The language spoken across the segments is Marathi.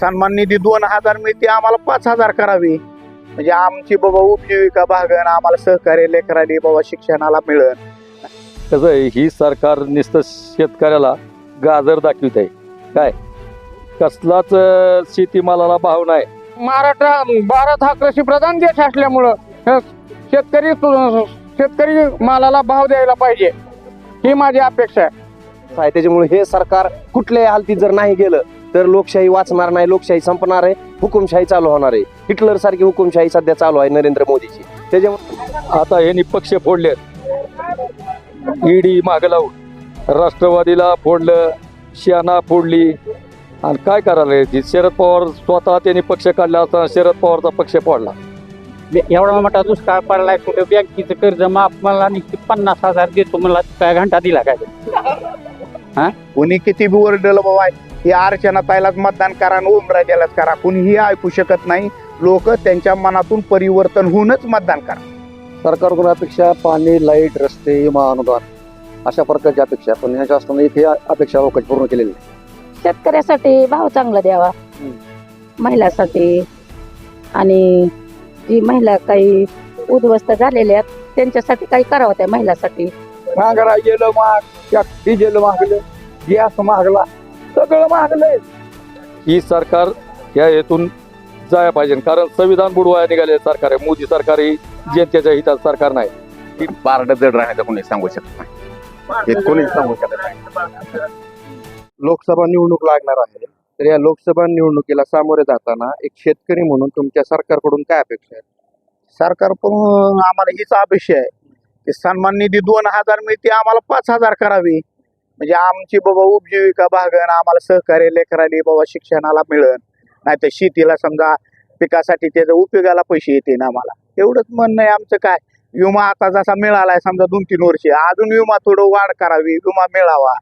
सन्मान निधी दोन हजार मिळते आम्हाला पाच हजार करावी. म्हणजे आमची बाबा उपजीविका भागन आम्हाला सहकार्य लेकराली बाबा शिक्षणाला मिळन. कसं आहे ही सरकार नुसतं शेतकऱ्याला गाजर दाखवित आहे. काय? कसलाच अं, शेतीमालाला भाव नाही. महाराष्ट्र भारत हा कृषी प्रधान देश असल्यामुळं अ, शेतकरी सु- शेतकरी मालाला भाव द्यायला पाहिजे. ही माझी अपेक्षा आहे. आहे त्याच्यामुळे हे सरकार कुठल्याही हालतीत जर नाही गेलं तर लोकशाही वाचणार नाही लोकशाही संपणार आहे हुकुमशाही चालू होणार आहे. हिटलर सारखी हुकुमशाही सध्या चालू आहे नरेंद्र मोदीची. त्याच्यामुळे आता यांनी पक्ष फोडले. ईडी माग लावून. राष्ट्रवादीला फोडलं शियाना फोडली. आणि काय करायला जी शरद पवार स्वतः त्यांनी पक्ष काढला असताना शरद पवारचा पक्ष फोडला. एवढा मोठा दुष्काळ पडलाय कुठे? बँकेचं कर्ज माफ मला पन्नास हजार देतो मला. काय घंटा दिला काय? कुणी किती बी ओरडलं बाबा हे अर्चना ताईलाच मतदान करा आणि ओमराजालाच करा. कुणीही ऐकू शकत नाही लोक त्यांच्या मनातून परिवर्तन होऊनच मतदान करा. सरकारकडून अपेक्षा पाणी लाइट रस्ते विमा अनुदान अशा प्रकारची अपेक्षा. पण ह्याच्या असताना इथे अपेक्षा लोकांची पूर्ण केलेली नाही. शेतकऱ्यासाठी भाव चांगला द्यावा. महिलासाठी. आणि जी महिला काही उद्ध्वस्त झालेल्या आहेत त्यांच्यासाठी काही करावं त्या महिलासाठी. महागडा गेलं महाग डिझेल मागलं गॅस मागला सगळं मागलंय. ही सरकार या हेतून जायला पाहिजे. कारण संविधान बुडवाया निघाले सरकार आहे. मोदी सरकार ही जनतेच्या हिताचं सरकार नाही. की पारड जड राहण्याचं कोणी सांगू शकत नाही. हे कोणी सांगू शकत नाही. लोकसभा निवडणूक लागणार आहे. तर या लोकसभा निवडणुकीला सामोरे जाताना एक शेतकरी म्हणून तुमच्या सरकारकडून काय अपेक्षा आहे सरकार पण आम्हाला हीच अपेक्षा आहे की सन्मान निधी दोन हजार मिळते आम्हाला पाच हजार करावी. म्हणजे आमची बाबा उपजीविका भागन आम्हाला सहकार्य लेकराली बाबा शिक्षणाला मिळन. नाही तर शेतीला समजा पिकासाठी त्याच्या उपयोगाला पैसे येतील आम्हाला. एवढंच म्हणणं आहे आमचं काय? विमा आता जसा मिळालाय समजा दोन तीन वर्षे अजून विमा थोडं वाढ करावी विमा मिळावा.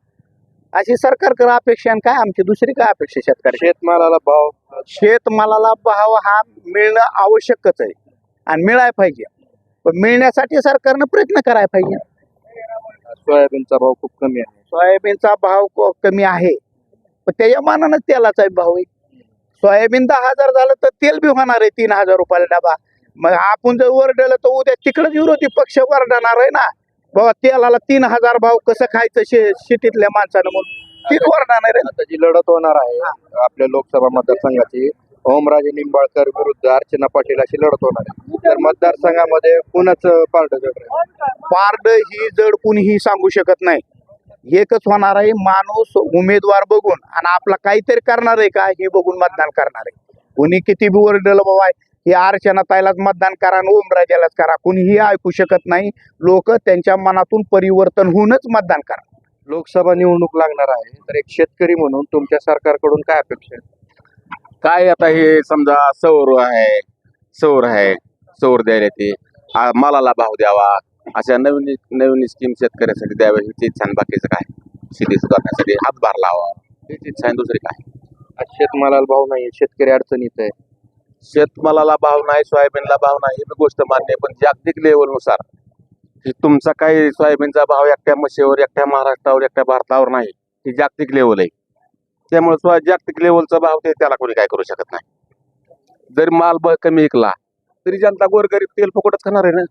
अशी सरकारकडे अपेक्षा आणि काय आमची दुसरी काय अपेक्षा शेतकरी शेतमालाला भाव? शेतमालाला भाव हा मिळणं आवश्यकच आहे आणि मिळायला पाहिजे. पण मिळण्यासाठी सरकारनं प्रयत्न करायला पाहिजे. सोयाबीनचा भाव खूप कमी आहे. सोयाबीनचा भाव कमी आहे. पण त्याच्या मानानं तेलाचा भाव आहे. सोयाबीन दहा हजार झालं तर तेल बी होणार आहे तीन हजार रुपयाला डबा. मग आपण जर वरडलं तर उद्या तिकडच विरोधी पक्ष वरडणार आहे ना. बाबा तेलाला तीन हजार भाव कसं खायचं शे शेतीतल्या माणसानं म्हणून? तीच वरडणार आहे ना. आता जी लढत होणार आहे आपल्या लोकसभा मतदारसंघाची ओमराजे निंबाळकर विरुद्ध अर्चना पाटील अशी लढत होणार आहे. तर मतदारसंघामध्ये कुणाचं पार्ट जड राहील? पारड ही जड कुणीही सांगू शकत नाही. एकच होणार आहे माणूस उमेदवार बघून आणि आपला काहीतरी करणार आहे का हे बघून मतदान करणार आहे. कुणी किती बी ओरडलं बाबा हे अर्चना ताईलाच मतदान करा आणि ओमराजालाच करा. कुणीही ऐकू शकत नाही. लोक त्यांच्या मनातून परिवर्तन होऊनच मतदान करा. लोकसभा निवडणूक लागणार आहे तर एक शेतकरी म्हणून तुमच्या सरकारकडून काय अपेक्षा आहे काय आता हे समजा सौर आहे सौर आहे सौर द्यायला ते. आ- मालाला भाव द्यावा. अशा नवीन नवीन स्कीम शेतकऱ्यासाठी द्याव्या हीच इच्छा आहे. बाकीचं काय? शेती सुधारण्यासाठी हातभार लावा. हीच इच्छा आहे दुसरी काय? आज शेतमालाला भाव नाही शेतकरी अडचणीत आहे. शेतमालाला भाव नाही सोयाबीनला भाव नाही ही गोष्ट मान्य आहे पण जागतिक लेवलनुसार ही तुमचा काही सोयाबीनचा भाव एकट्या मशीवर एकट्या महाराष्ट्रावर एकट्या भारतावर नाही ही जागतिक लेवल आहे. त्यामुळे सोया जागतिक लेवलचा भाव ते त्याला कोणी काय करू शकत नाही. जरी माल कमी विकला तरी जनता गोरगरीब तेल फुकटच खाणार आहे ना?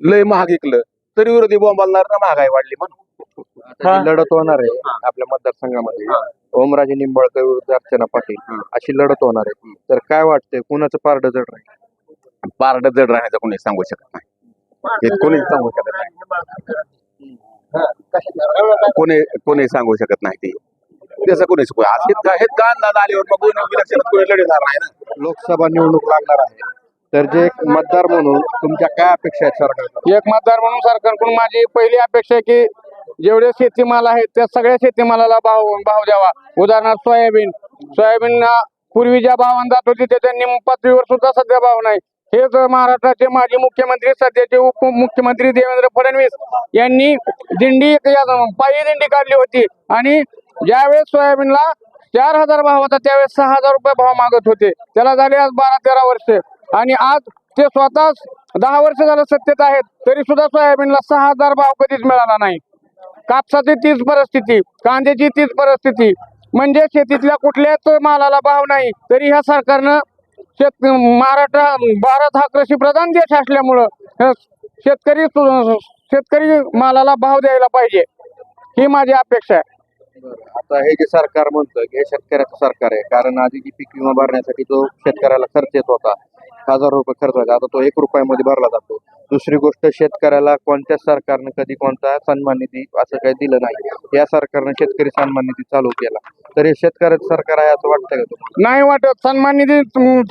लय महाग विकलं. तरी विरोधी बोंबालणार ना महागाई वाढली म्हणून. लढत होणार आहे आपल्या मतदारसंघामध्ये. ओमराजे निंबाळकर विरुद्ध अर्चना पाटील अशी लढत होणार आहे. तर काय वाटतंय कुणाचं पारड जड राहील? पारड जड राहण्याचं कोणी सांगू शकत नाही. हे कोणीच सांगू शकत नाही. कोणी कोणी सांगू शकत नाही ते. त्याचं कोणी शिकू आज हे हे गाण आल्यावर मग लढणार नाही ना? लोकसभा निवडणूक लागणार आहे. तर जे एक मतदार म्हणून तुमच्या काय अपेक्षा आहेत सरकार एक मतदार म्हणून सरकारकडून माझी पहिली अपेक्षा आहे की जेवढे शेतीमाल आहेत त्या सगळ्या शेतीमालाला भाव भाव द्यावा. उदाहरणार्थ सोयाबीन. सोयाबीन पूर्वी ज्या भावान जात होती त्याच्या निम पातळीवर सुद्धा सध्या भाव नाही. हेच महाराष्ट्राचे माजी मुख्यमंत्री सध्याचे उपमुख्यमंत्री देवेंद्र फडणवीस यांनी दिंडी या- पायी दिंडी काढली होती. आणि ज्यावेळेस सोयाबीनला चार हजार भाव होता त्यावेळेस सहा हजार रुपये भाव मागत होते. त्याला झाले आज बारा तेरा वर्ष. आणि आज ते स्वतःच दहा वर्ष झालं सत्तेत आहेत तरी सुद्धा सोयाबीनला सहा हजार भाव कधीच मिळाला नाही. कापसाची तीच परिस्थिती कांद्याची तीच परिस्थिती. म्हणजे शेतीतल्या कुठल्याच मालाला भाव नाही तरी ह्या सरकारनं शेत महाराष्ट्र भारत हा कृषी प्रधान देश असल्यामुळं शेतकरी शेतकरी मालाला भाव द्यायला पाहिजे ही माझी अपेक्षा आहे. आता हे जे सरकार म्हणतं हे शेतकऱ्याचं सरकार आहे कारण आधी जी पीक विमा भरण्यासाठी जो शेतकऱ्याला खर्च येत होता हजार रुपये खर्च व्हायचा आता तो एक रुपयामध्ये भरला जातो. दुसरी गोष्ट शेतकऱ्याला कोणत्या सरकारनं कधी कोणता सन्मान निधी असं काही दिलं नाही. या सरकारनं शेतकरी सन्मान निधी चालू केला. तर हे शेतकऱ्याचं सरकार आहे असं वाटतं का तुम्हाला? नाही वाटत. सन्मान निधी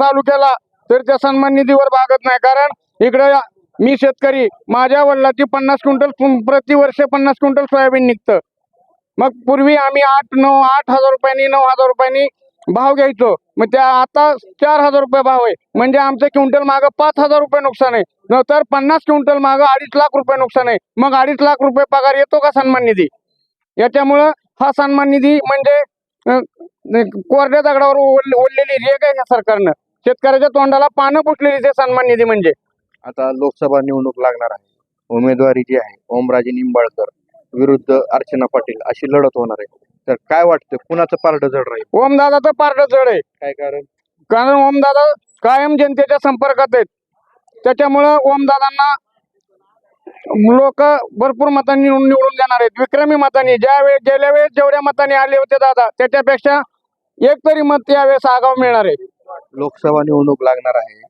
चालू केला तर त्या सन्मान निधीवर भागत नाही. कारण इकडे मी शेतकरी माझ्या वडिलाची पन्नास क्विंटल प्रतिवर्ष पन्नास क्विंटल सोयाबीन निघतं. मग पूर्वी आम्ही आठ नऊ आठ हजार रुपयांनी नऊ हजार रुपयांनी भाव घ्यायचो. मग त्या आता चार हजार रुपये भाव आहे. म्हणजे आमचं क्विंटल माग पाच हजार रुपये नुकसान आहे. नंतर पन्नास क्विंटल माग अडीच लाख रुपये नुकसान आहे. मग अडीच लाख रुपये पगार येतो का सन्मान निधी? याच्यामुळं हा सन्मान निधी म्हणजे कोरड्या दगडावर ओढलेली रेग आहे या सरकारनं. शेतकऱ्याच्या तोंडाला पानं फुटलेली ते सन्मान निधी म्हणजे. आता लोकसभा निवडणूक लागणार आहे. उमेदवारी जी आहे ओमराजे निंबाळकर विरुद्ध अर्चना पाटील अशी लढत होणार आहे. तर काय वाटतं? कुणाचं पारडं जड राहील? ओमदादाचं पारडं जड आहे. काय कारण? कारण ओमदादा कायम जनतेच्या संपर्कात आहेत. त्याच्यामुळं ओमदादांना लोक भरपूर मतांनी निवडून निवडून देणार आहेत. विक्रमी मतांनी ज्या वेळेस गेल्या वेळेस जेवढ्या मतांनी आले होते दादा त्याच्यापेक्षा एक तरी मत यावेळेस आगाव मिळणार आहे. लोकसभा निवडणूक लागणार आहे.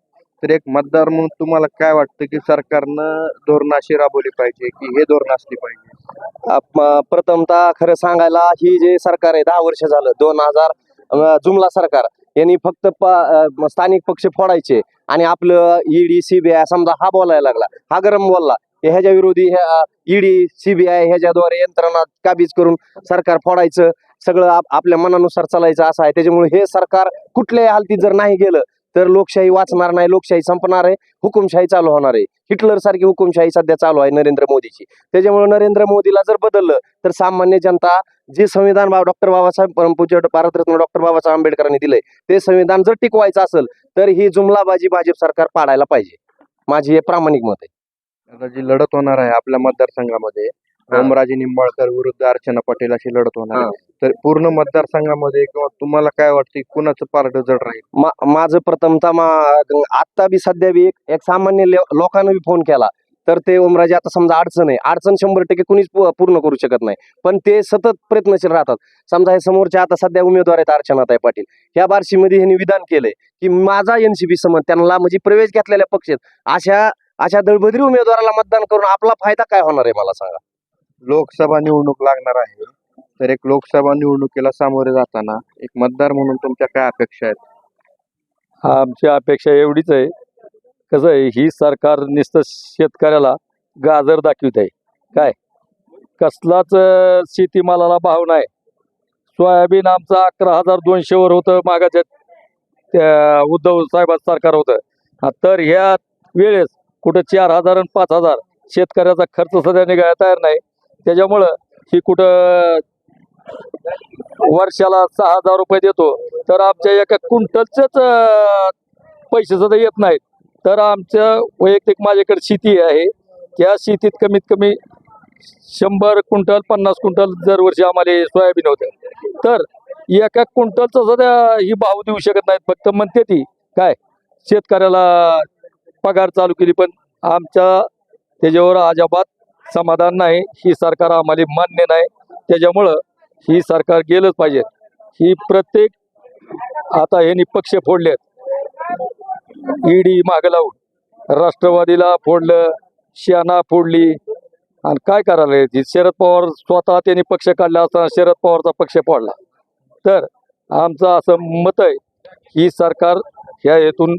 तर एक मतदार म्हणून तुम्हाला काय वाटतं की सरकारनं धोरण अशी राबवली पाहिजे की हे धोरण असली पाहिजे? आप- प्रथमतः खरं सांगायला ही जे सरकार आहे दहा वर्ष झालं दोन हजार अं, जुमला सरकार यांनी फक्त प- अं, स्थानिक पक्ष फोडायचे आणि आपलं ईडी सीबीआय समजा हा बोलायला लागला हा गरम बोलला हे ह्याच्या विरोधी ईडी सीबीआय ह्याच्याद्वारे यंत्रणा काबीज करून सरकार फोडायचं सगळं आप- आपल्या मनानुसार चालायचं असं आहे त्याच्यामुळे हे सरकार कुठल्याही हालतीत जर नाही गेलं तर लोकशाही वाचणार नाही लोकशाही संपणार आहे हुकुमशाही चालू होणार आहे. हिटलर सारखी हुकुमशाही सध्या चालू आहे नरेंद्र मोदीची. त्याच्यामुळे नरेंद्र मोदीला जर बदललं तर सामान्य जनता जे संविधान बा डॉक्टर बाबासाहेब परमपूज्य भारतरत्न डॉक्टर बाबासाहेब आंबेडकरांनी दिलंय ते संविधान जर टिकवायचं असेल तर ही जुमलाबाजी भाजप सरकार पाडायला पाहिजे. माझी हे प्रामाणिक मत आहे. आता जी लढत होणार आहे आपल्या मतदारसंघामध्ये. ओमराजे निंबाळकर विरुद्ध अर्चना पाटील अशी लढत होणार आहे. तर पूर्ण मतदारसंघामध्ये किंवा तुम्हाला काय वाटतं कुणाचं पारडं जड राहील? मा- माझं प्रथमतः मा आत्ता बी सध्या बी एक एक सामान्य ले- लोकांना बी फोन केला. तर ते ओमराजे आता समजा अडचण आहे. अडचण शंभर टक्के कुणीच पू- पूर्ण करू शकत नाही. पण ते सतत प्रयत्नशील राहतात. समजा हे समोरचे आता सध्या उमेदवार आहेत अर्चनाताई पाटील. ह्या बार्शीमध्ये ह्यांनी विधान केलंय की माझा एनसीबी समज त्यांना म्हणजे प्रवेश घेतलेल्या पक्षात अशा अशा दळबद्री उमेदवाराला मतदान करून आपला फायदा काय होणार आहे मला सांगा. लोकसभा निवडणूक लागणार आहे. तर एक लोकसभा निवडणुकीला सामोरे जाताना एक मतदार म्हणून तुमच्या काय अपेक्षा आहेत? आमची अपेक्षा एवढीच आहे. कसं आहे ही सरकार नुसतं शेतकऱ्याला गाजर दाखवित आहे. काय? कसलाच शेतीमालाला भाव नाही. सोयाबीन आमचं अकरा हजार दोनशेवर होतं मागाच्या त्या उद्धव साहेबाचं सरकार होतं. तर ह्या वेळेस कुठं चार हजार आणि पाच हजार शेतकऱ्याचा खर्च सध्या निघायला तयार नाही. त्याच्यामुळं ही कुठं वर्षाला सहा हजार रुपये देतो तर आमच्या एका क्विंटलचेच पैसे सुद्धा येत नाहीत. तर आमच्या वैयक्तिक माझ्याकडे शेती आहे. त्या शेतीत कमीत कमी शंभर क्विंटल पन्नास क्विंटल दरवर्षी आम्हाला सोयाबीन होतं. तर एका क्विंटलचा सुद्धा ही भाव देऊ शकत नाहीत फक्त म्हणते ती काय शेतकऱ्याला पगार चालू केली पण आमच्या त्याच्यावर अजाबात समाधान नाही ही सरकार आम्हाला मान्य नाही. त्याच्यामुळं ही सरकार गेलंच पाहिजे. ही प्रत्येक आता यांनी पक्ष फोडलेत. ईडी मागं लावून राष्ट्रवादीला फोडलं शियाना फोडली. आणि काय करायला ती शरद पवार स्वतः त्यांनी पक्ष काढला असताना शरद पवारचा पक्ष फोडला. तर आमचं असं मत आहे ही सरकार ह्या हेतून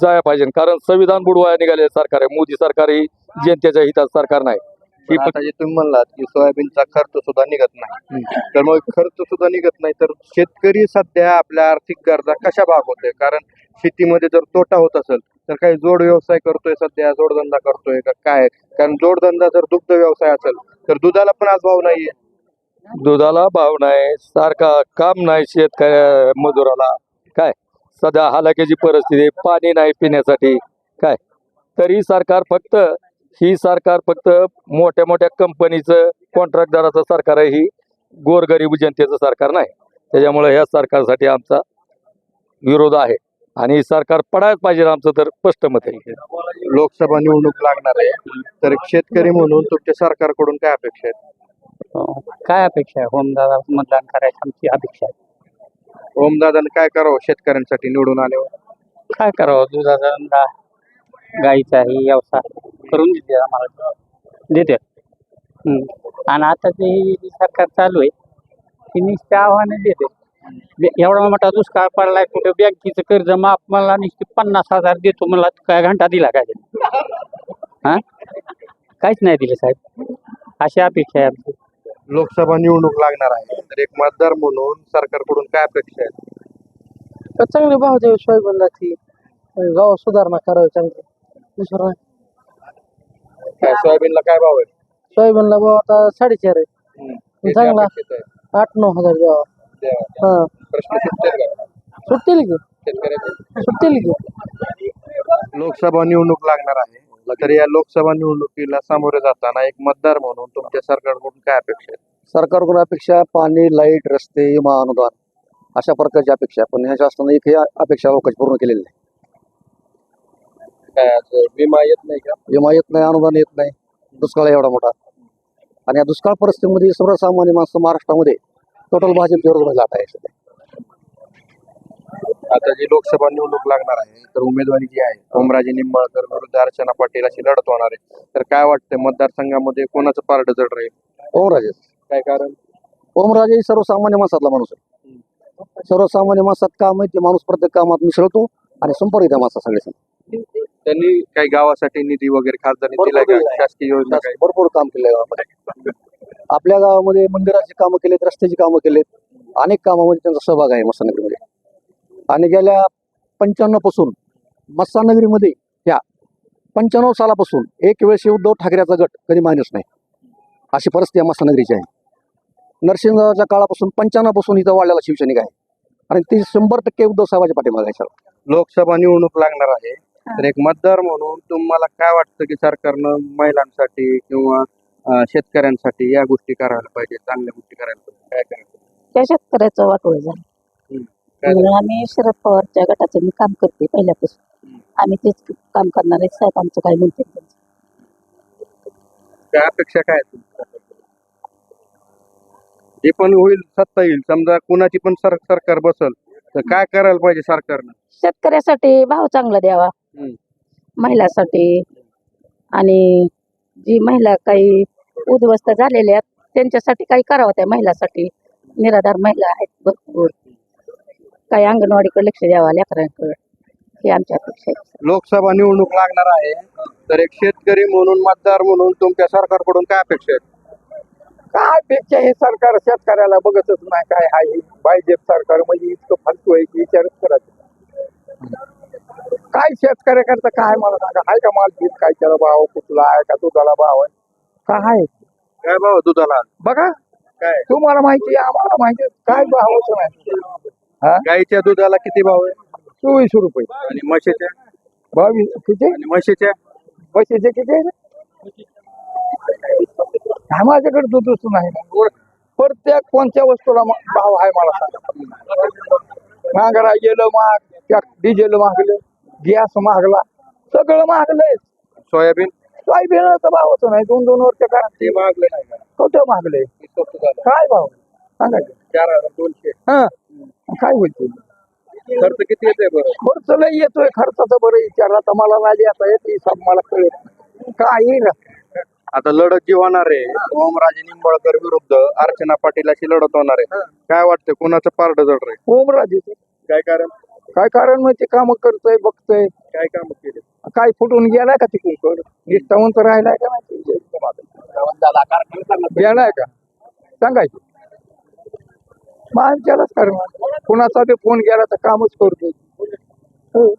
जाया पाहिजे. कारण संविधान बुडवाया निघाले सरकार आहे. मोदी सरकार ही जनतेच्या हिताचं सरकार नाही. ही पण आता जे तुम्ही म्हणलात की सोयाबीनचा खर्च सुद्धा निघत नाही. तर मग खर्च सुद्धा निघत नाही तर शेतकरी सध्या आपल्या आर्थिक गरजा कशा भागवतोय कारण शेतीमध्ये जर तोटा होत असेल तर काही जोड व्यवसाय करतोय सध्या जोडधंदा करतोय का काय? कारण जोडधंदा जर दुग्ध व्यवसाय असेल तर दुधाला पण आज भाव नाहीये. दुधाला भाव नाही सारखा काम नाही शेतकऱ्या मजुराला. काय? सध्या हालाकीची परिस्थिती पाणी नाही पिण्यासाठी. काय? तरी सरकार फक्त ही सरकार फक्त मोठ्या मोठ्या कंपनीचं कॉन्ट्रॅक्टदाराचं सरकार आहे ही गोरगरीब जनतेचं सरकार नाही. त्याच्यामुळे ह्या सरकारसाठी आमचा विरोध आहे. आणि सरकार पडायला पाहिजे आमचं तर स्पष्ट मत आहे. लोकसभा निवडणूक लागणार आहे. तर शेतकरी म्हणून तुमच्या सरकारकडून काय अपेक्षा आहेत? काय अपेक्षा आहे? होमदादा मतदान करायची आमची अपेक्षा आहे. ओमदादाने काय करावं शेतकऱ्यांसाठी निवडून आल्यावर? काय करावं? दुधाचा धंदा गाईचा ही व्यवसाय करून देते आम्हाला. देते. हम्म. आणि आता ते जे सरकार चालू आहे ते नुसते आव्हानं देते. एवढा मोठा दुष्काळ पडलाय कुठे बँकेचं कर्ज माफ मला नुसते पन्नास हजार देतो मला काय घंटा दिला काय? हा? काहीच नाही दिले साहेब. अशी अपेक्षा आहे आमची. लोकसभा निवडणूक लागणार आहे तर एक मतदार म्हणून सरकारकडून काय अपेक्षा आहेत? चांगले भाव द्यावे सोयाबीनला ती गावात सुधारणा करावी चांगली. नाही. काय सोयाबीनला काय भाव आहे? सोयाबीनला भाव आता साडेचार आहे. किती चांगला. अपेक्षित आहे? आठ नऊ हजार द्यावा. हा. प्रश्न सुटतील का? सुटतील की. शेतकऱ्याचे. सुटतील की. लोकसभा निवडणूक लागणार आहे. तर या लोकसभा निवडणुकीला सामोरे जाताना एक मतदार म्हणून तुमच्या सरकारकडून काय अपेक्षा आहेत? सरकारकडून अपेक्षा पाणी लाइट रस्ते विमा अनुदान अशा प्रकारची अपेक्षा आहे. पण ह्या शासनाने एक अपेक्षा लोकांची पूर्ण केलेली नाही. काय विमा येत नाही का? विमा येत नाही अनुदान येत नाही. दुष्काळ आहे एवढा मोठा. आणि या दुष्काळ परिस्थितीमध्ये सर्वसामान्य माणसं महाराष्ट्रामध्ये टोटल भाजप विरोध जात आहे सध्या. आता जी लोकसभा निवडणूक लागणार आहे तर उमेदवारी जी आहे ओमराजे निंबाळकर विरुद्ध अर्चना पाटील अशी लढत होणार आहे. तर काय वाटतंय मतदारसंघामध्ये कोणाचं पारड जड राहील? ओमराजे. काय कारण? ओमराजे ही सर्वसामान्य माणसातला माणूस आहे. सर्वसामान्य माणसात काम आहे ते माणूस प्रत्येक कामात मिसळतो आणि संपर्क त्या माणसा सगळे त्यांनी काही गावासाठी निधी वगैरे खासदारनी दिलाय का? शासकीय योजना काय? भरपूर काम केलंय गावामध्ये आपल्या गावामध्ये मंदिराची कामं केलेत रस्त्याची कामं केलेत. अनेक कामामध्ये त्यांचा सहभाग आहे मस्तानगरीमध्ये. आणि गेल्या पंच्याण्णवपासून मस्तानगरीमध्ये ह्या पंच्याण्णव सालापासून एक वेळेस उद्धव ठाकरेचा गट कधी मायनस नाही. अशी परिस्थिती मस्तानगरीची आहे. नरसिंहच्या काळापासून पंच्याण्णवपासून इथं वाढलेला शिवसैनिक आहे. आणि ती शंभर टक्के उद्धव साहेबाच्या पाठीमागे आहे सर. लोकसभा निवडणूक लागणार आहे. तर एक मतदार म्हणून तुम्हाला काय वाटतं की सरकारनं महिलांसाठी किंवा अं, शेतकऱ्यांसाठी या गोष्टी करायला पाहिजे चांगल्या गोष्टी करायला पाहिजे? काय करायला पाहिजे? त्या शेतकऱ्याचं वाटोळ झालं. काय म्हणून आम्ही शरद पवारच्या गटाचं मी काम करते पहिल्यापासून. आम्ही तेच काम करणार आहे साहेब आमचं काय म्हणते त्यांचं. काय अपेक्षा काय तुमच्या? जे पण होईल सत्ता येईल. समजा कुणाची पण सर सरकार बसल तर काय करायला पाहिजे सरकारनं? शेतकऱ्यासाठी भाव चांगला द्यावा. हम्म. महिलासाठी. आणि जी महिला काही उद्ध्वस्त झालेल्या आहेत त्यांच्यासाठी काही करावं त्या महिलासाठी. निराधार महिला आहेत भरपूर. काही अंगणवाडीकडे लक्ष द्यावा लेकरांकडे. ही आमची अपेक्षा आहे. लोकसभा निवडणूक लागणार आहे तर एक शेतकरी म्हणून मतदार म्हणून तुमच्या सरकारकडून काय अपेक्षा आहेत? काय पेक्षा हे सरकार शेतकऱ्याला बघतच नाही काय आहे. भाजप सरकार म्हणजे इतकं फालतू आहे की विचारच करायचं काय शेतकऱ्याकरता काय मला सांगा? आहे का माल पीठ काय त्याला भाव कुठला आहे का? दुधाला भाव आहे? काय काय भाव दुधाला? बघा. काय? तुम्हाला माहिती आहे आम्हाला माहिती आहे. काय भावच नाही. गाईच्या दुधाला किती भाव आहे? चोवीस रुपये. आणि म्हशीच्या? बावीस. किती? आणि म्हशीच्या? पैशाचे किती? हा, माझ्याकडे दूधच नाही. प्रत्येक कोणत्या वस्तूला भाव आहे मला सांगा. महागडा गेलं महाग त्या डिझेल मागलं गॅस मागला सगळं मागलंय. सोयाबीन? सोयाबीनचा भावच नाही. दोन दोन वर्ष करा ते मागले नाही कुठं झालं. काय भाव? सांगा. चार हजार दोनशे. हा. काय होईल ते? खर्च किती येते बरं? खर्च लय येतोय. खर्चाचा बरं विचार आता मला नाही आता येत हिसाब मला कळत काय येईल आता लढत जी होणार आहे ओमराजे निंबाळकर विरुद्ध अर्चना पाटील अशी लढत होणार आहे. काय वाटतंय कोणाचं पारड जड रे ओमराजे. काय कारण? काय कारण म्हणजे काम करतोय बघतोय. काय काम केले? काय फुटून गेलाय का तिथून कर निष्ठावंत राहिलाय का माहिती गेलाय का? सांगायचं. माणसालाच कारण कोणाचा बी फोन गेला तर कामच करतोय. हो.